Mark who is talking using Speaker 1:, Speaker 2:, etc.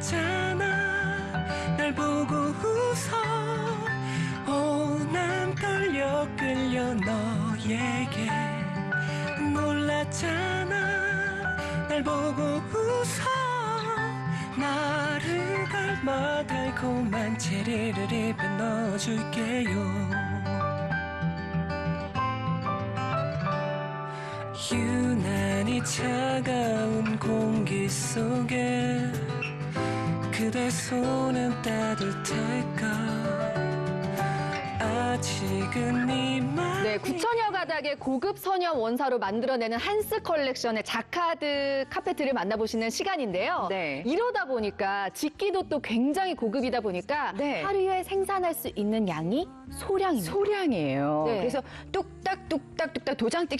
Speaker 1: 잖아. 날 보고 웃어. 오난 떨려 끌려 너에게. 놀랐잖아. 날 보고 웃어. 나를 닮아 달콤한 체리를 입에 넣어줄게요. 유난히 차가운 공기 속에 그대 손은 따뜻할까 아직은
Speaker 2: 네, 9천여 가닥의 고급 선염 원사로 만들어내는 한스 컬렉션의 자카드 카페트를 만나보시는 시간인데요.
Speaker 3: 네.
Speaker 2: 이러다 보니까 집기도 또 굉장히 고급이다 보니까
Speaker 3: 네.
Speaker 2: 하루에 생산할 수 있는 양이 소량입니다.
Speaker 3: 소량이에요.
Speaker 2: 네.
Speaker 3: 그래서 뚝딱 뚝딱 뚝딱 도장 찍